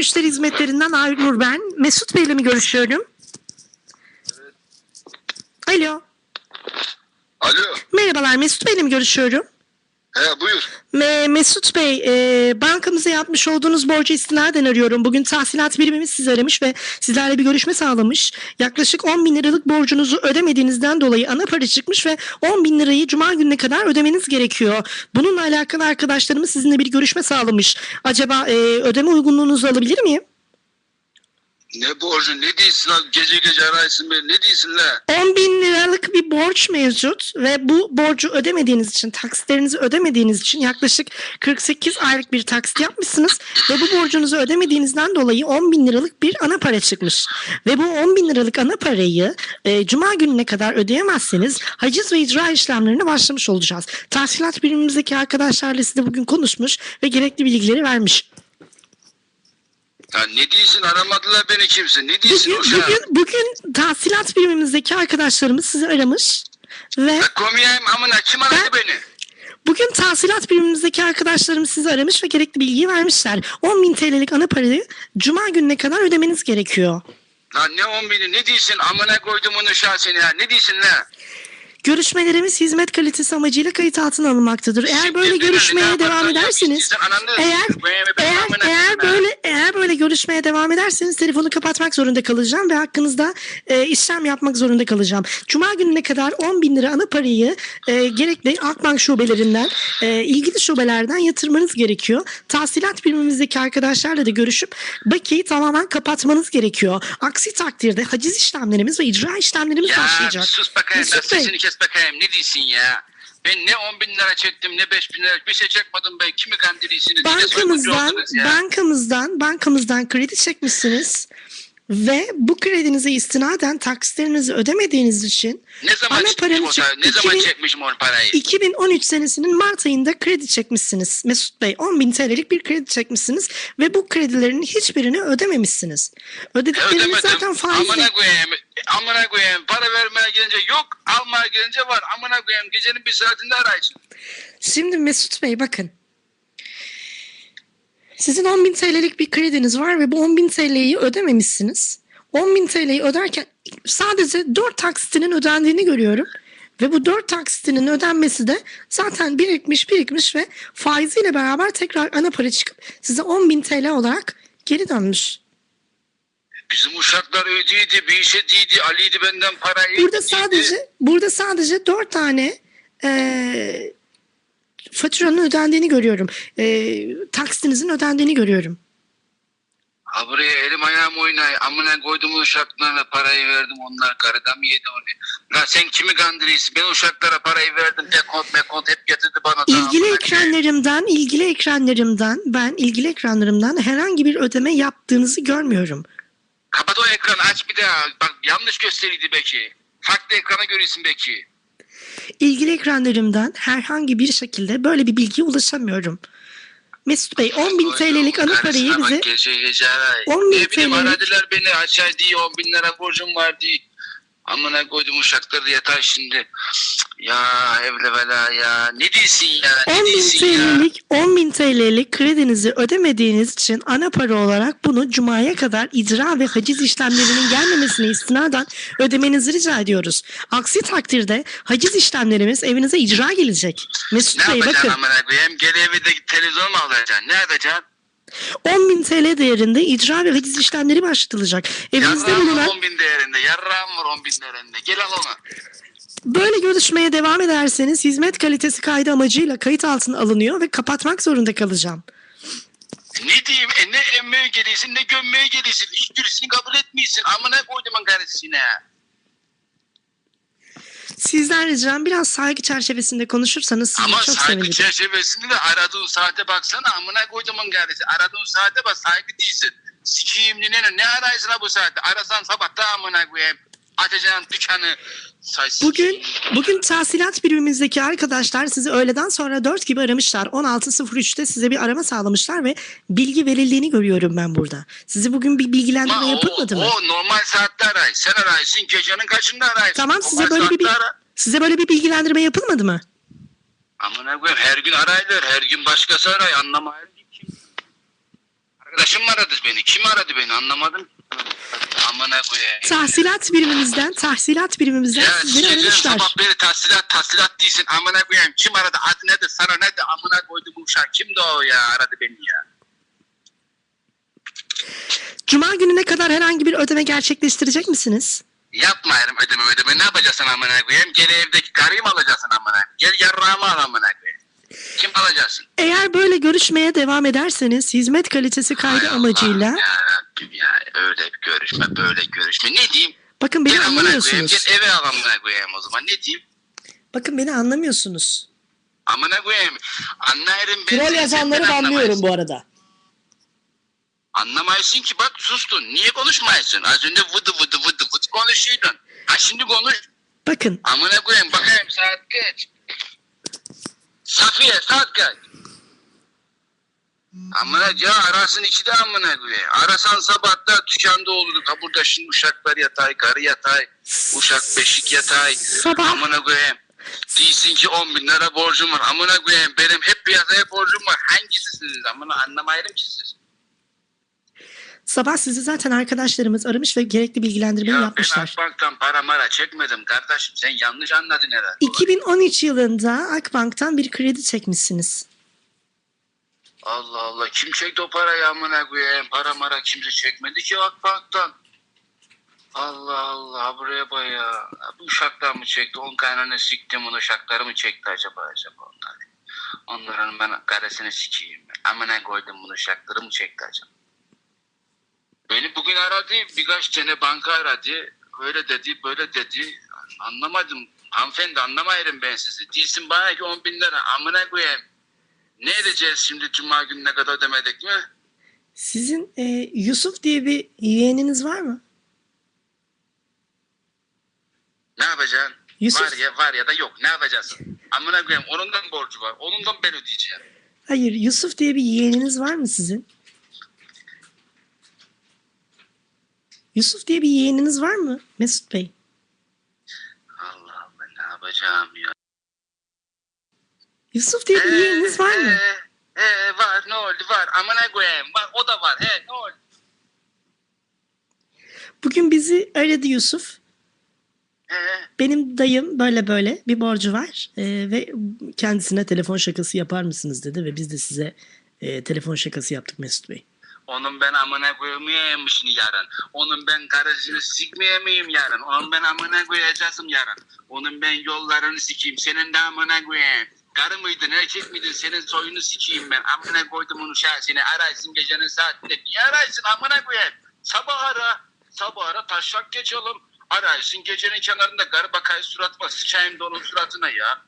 Müşteri Hizmetlerinden Aynur ben. Mesut Bey'le mi görüşüyorum? Alo. Alo. Merhabalar Mesut Bey'le mi görüşüyorum? He buyur. Me- Mesut Bey, e, bankamıza yapmış olduğunuz borcu istinaden arıyorum. Bugün tahsilat birimimiz sizi aramış ve sizlerle bir görüşme sağlamış. Yaklaşık 10 bin liralık borcunuzu ödemediğinizden dolayı ana para çıkmış ve 10 bin lirayı cuma gününe kadar ödemeniz gerekiyor. Bununla alakalı arkadaşlarımız sizinle bir görüşme sağlamış. Acaba e, ödeme uygunluğunuzu alabilir miyim? Ne borcu ne değilsin gece gece araysın beni ne değilsin la? 10 bin liralık bir borç mevcut ve bu borcu ödemediğiniz için, taksitlerinizi ödemediğiniz için yaklaşık 48 aylık bir taksit yapmışsınız ve bu borcunuzu ödemediğinizden dolayı 10 bin liralık bir ana para çıkmış. Ve bu 10 bin liralık ana parayı e, cuma gününe kadar ödeyemezseniz haciz ve icra işlemlerine başlamış olacağız. Tahsilat birimimizdeki arkadaşlarla size bugün konuşmuş ve gerekli bilgileri vermiş. Ya ne değilsin aramadılar beni kimse ne değilsin Bugün, uşağım? bugün, bugün tahsilat birimimizdeki arkadaşlarımız sizi aramış ve Ya komiyayım amına kim aradı Ben- beni? Bugün tahsilat birimimizdeki arkadaşlarımız sizi aramış ve gerekli bilgiyi vermişler. 10.000 TL'lik ana parayı cuma gününe kadar ödemeniz gerekiyor. Lan ne on bini ne değilsin amına koydum onu uşağı seni ya ne değilsin la? Görüşmelerimiz hizmet kalitesi amacıyla kayıt altına alınmaktadır. Eğer böyle görüşmeye devam ederseniz eğer eğer eğer böyle eğer böyle görüşmeye devam ederseniz telefonu kapatmak zorunda kalacağım ve hakkınızda e, işlem yapmak zorunda kalacağım. Cuma gününe kadar 10 bin lira ana parayı e, gerekli Akbank şubelerinden e, ilgili şubelerden yatırmanız gerekiyor. Tahsilat birimimizdeki arkadaşlarla da görüşüp bakiyeyi tamamen kapatmanız gerekiyor. Aksi takdirde haciz işlemlerimiz ve icra işlemlerimiz Ya başlayacak. sus bakayım Mesut Bey. Sesini kes bakayım ne değilsin ya? Ben ne on bin lira çektim ne beş bin lira bir şey çekmedim ben. Kimi soyguncu bankamızdan bankamızdan bankamızdan kredi çekmişsiniz ve bu kredinize istinaden taksitlerinizi ödemediğiniz için Ne zaman ana çekmişim paranı o çek- parayı? Ne zaman 2000 çekmişim o parayı? 2013 senesinin Mart ayında kredi çekmişsiniz Mesut Bey. 10 bin TL'lik bir kredi çekmişsiniz ve bu kredilerin hiçbirini ödememişsiniz. Ödedikleriniz Ödemedim. zaten faizli. Amına koyayım. Amına koyayım. Para vermeye gelince yok. Almaya gelince var. Amına koyayım. Gecenin bir saatinde arayışın. Şimdi Mesut Bey bakın. Sizin 10 bin TL'lik bir krediniz var ve bu 10 bin TL'yi ödememişsiniz. 10 bin TL'yi öderken sadece 4 taksitinin ödendiğini görüyorum. Ve bu 4 taksitinin ödenmesi de zaten birikmiş birikmiş ve faiziyle beraber tekrar ana para çıkıp size 10 bin TL olarak geri dönmüş. Bizim uşaklar ödeydi. Bir işe değildi. Ali'ydi benden parayı. Burada sadece burada sadece 4 tane eee faturanın ödendiğini görüyorum. Eee taksitinizin ödendiğini görüyorum. Ha buraya elim ayağım oynay. Amına koydum uşaklarına parayı verdim. Onlar karıda mı yedi onu? La sen kimi kandırıyorsun? Ben uşaklara parayı verdim. Dekont mekont hep getirdi bana. da. İlgili Amına ekranlarımdan, ilgili ekranlarımdan, ben ilgili ekranlarımdan herhangi bir ödeme yaptığınızı görmüyorum. Kapat o ekranı aç bir daha. Bak yanlış gösteriydi belki. Farklı ekrana görüyorsun belki. İlgili ekranlarımdan herhangi bir şekilde böyle bir bilgiye ulaşamıyorum. Mesut Bey 10 bin TL'lik ana parayı bize Gece gece aray. 10 bin Ne bileyim TL'lik aradılar beni aşağı diye 10 bin lira borcum var diye. Amına koydum uşakları da yatar şimdi. Ya evle bela ya. Ne diyorsun ya? Ne 10 bin diyorsun ya? TL'lik 10 bin TL'lik kredinizi ödemediğiniz için ana para olarak bunu Cuma'ya kadar icra ve haciz işlemlerinin gelmemesine istinaden ödemenizi rica ediyoruz. Aksi takdirde haciz işlemlerimiz evinize icra gelecek. Mesut Ne Bey yapacaksın bakın amına koyayım? Geri evde televizyon mu alacaksın? Ne yapacaksın? 10 bin TL değerinde icra ve haciz işlemleri başlatılacak. Evinizde var bulunan 10 bin değerinde. Yarrağım var 10 bin değerinde. Gel al onu. böyle görüşmeye devam ederseniz hizmet kalitesi kaydı amacıyla kayıt altına alınıyor ve kapatmak zorunda kalacağım. Ne diyeyim? E, ne emmeye geliyorsun ne gömmeye geliyorsun. Hiçbirisini kabul etmiyorsun. Amına koydum karısına. Sizden ricam biraz saygı çerçevesinde konuşursanız sizi Ama çok saygı sevinirim. çerçevesinde de aradığın saate baksana amına koydumun kardeşi. Aradığın saate bak saygı değilsin. Sikiyim ne ne arayısın ha bu saatte? Arasan sabah da amına koyayım. Açacağın dükkanı. Say, Bugün bugün tahsilat birimimizdeki arkadaşlar sizi öğleden sonra 4 gibi aramışlar. 16.03'te size bir arama sağlamışlar ve bilgi verildiğini görüyorum ben burada. Size bugün bir bilgilendirme Ama o, yapılmadı mı? o normal saatte aray. Sen araysın gecenin kaçında araysın. Tamam size Normal böyle bir ara. size böyle bir bilgilendirme yapılmadı mı? Amına koyayım her gün araylar. Her gün başkası aray. Anlamayın. Kim? Arkadaşım mı aradı beni? Kim aradı beni? Anlamadım. Amına koyayım. Tahsilat birimimizden, tahsilat birimimizden Ya sizleri gece aramışlar. sabah beri tahsilat tahsilat değilsin. Amına koyayım. Kim aradı? Adı nedir? Sana nedir? Amına koydu bu uşak. Kimdi o ya? Aradı beni ya. Cuma gününe kadar herhangi bir ödeme gerçekleştirecek misiniz? Yapmayırım ödeme ödeme. Ne yapacaksın amına koyayım? Gel evdeki karıyı mı alacaksın amına? Gel yarrağımı al amına koyayım. Kim alacaksın? Eğer böyle görüşmeye devam ederseniz hizmet kalitesi kaydı Hay Allah amacıyla Ya Rabbim ya öyle bir görüşme böyle görüşme. Ne diyeyim? bakın beni koyayım. anlamıyorsunuz. Gel eve al amına koyayım o zaman. Ne diyeyim? Bakın beni anlamıyorsunuz. Amına koyayım. Anlayırım ben. Troll yazanları da anlıyorum bu arada. Anlamayısın ki bak sustun. Niye konuşmayasın? Az önce vıdı vıdı vıdı vıdı konuşuydun. Ha şimdi konuş. Bakın Amına koyayım bakayım saat kaç? Safiye saat kaç? Amına ya arasın içi de amına koyayım. Arasan sabahta dükkanda olurduk. Ha burada şimdi uşaklar yatay, karı yatay, uşak beşik yatay. sabah Amına koyayım. Değilsin ki 10 bin lira borcum var. Amına koyayım benim hep piyasaya borcum var. Hangisisiniz? Amına anlamayırım ki siz. sabah sizi zaten arkadaşlarımız aramış ve gerekli bilgilendirmeyi Ya ben yapmışlar. Akbank'tan para mara çekmedim kardeşim. Sen yanlış anladın herhalde. 2013 yılında Akbank'tan bir kredi çekmişsiniz. Allah Allah kim çekti o parayı amına koyayım? Para mara kimse çekmedi ki Akbank'tan. Allah Allah buraya bak ya. Bu uşaklar mı çekti? On kaynağını siktim onu uşakları mı çekti acaba acaba onlar? Onların ben karesini sikeyim. Amına koydum bunu uşakları mı çekti acaba? Beni bugün aradı birkaç tane banka aradı. Öyle dedi böyle dedi. Anlamadım. Hanımefendi anlamayırım ben sizi. Değilsin bana ki 10 bin lira. Amına koyayım. Ne edeceğiz şimdi cuma gününe kadar ödemedik mi? Sizin e, Yusuf diye bir yeğeniniz var mı? Ne yapacaksın? Yusuf. Var ya var ya da yok. Ne yapacaksın? Amına koyayım onun da mı borcu var? Onun da mı ben ödeyeceğim? Hayır, Yusuf diye bir yeğeniniz var mı sizin? Yusuf diye bir yeğeniniz var mı Mesut Bey? Allah Allah ne yapacağım ya? Yusuf diye bir yeğeniniz var mı? Ee, ee, var ne oldu var. Amına koyayım var o da var. He ne oldu? Bugün bizi aradı Yusuf. Ee, Benim dayım böyle böyle bir borcu var Ee, ve kendisine telefon şakası yapar mısınız dedi ve biz de size e, telefon şakası yaptık Mesut Bey. onun ben amına koymayayım şimdi yarın. Onun ben karısını sikmeye miyim yarın? Onun ben amına koyacağım yarın. Onun ben yollarını sikeyim. Senin de amına koyayım. Karı mıydın, erkek miydin? Senin soyunu sikeyim ben. Amına koydum onu şahsine. Araysın gecenin saatinde. Niye araysın amına koyayım? Sabah ara. Sabah ara taşak geçelim. Araysın gecenin kenarında karı bakay suratıma. Sıçayım da onun suratına ya.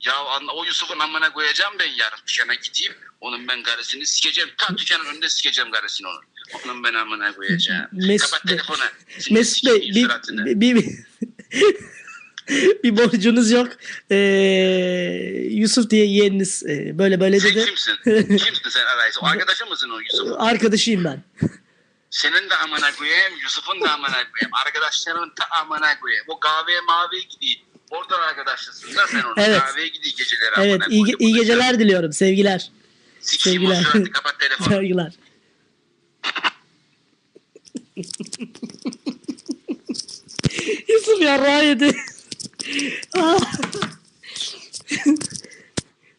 Ya o Yusuf'un amına koyacağım ben yarın dükkana gideyim. Onun ben karısını sikeceğim. Tam dükkanın önünde sikeceğim karısını onun. Onun ben amına koyacağım. Mesut Kapat Bey- telefonu. Mesut Bey bir, bir, bir, bir borcunuz yok. Ee, Yusuf diye yeğeniniz e, böyle böyle Sen dedi. kimsin? kimsin sen arayız? O arkadaşın mısın o Yusuf? Arkadaşıyım ben. Senin de amına koyayım, Yusuf'un da amına koyayım. Arkadaşların da amına koyayım. O kahveye maviye gidiyor. Oradan arkadaşlısın da sen onun. Evet. Kahveye gidiyor geceleri Evet amına iyi, koydum. iyi geceler diliyorum. Sevgiler. Sikeyim o sevgiler. suratı, kapat telefonu. Saygılar. Yusuf yarrağı yedi. Ah.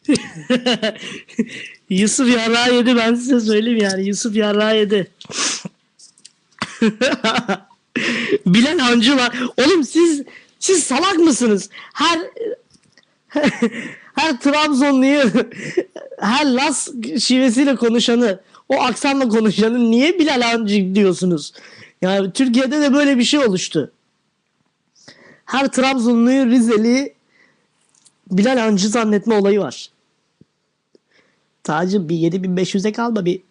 Yusuf yarrağı yedi ben size söyleyeyim yani. Yusuf yarrağı yedi. Bilal Hancı var. Oğlum siz siz salak mısınız? Her her Trabzonluyu her Las şivesiyle konuşanı o aksanla konuşanı niye Bilal Hancı diyorsunuz? Yani Türkiye'de de böyle bir şey oluştu. Her Trabzonluyu Rizeli Bilal Hancı zannetme olayı var. Tacım bir 7500'e kalma bir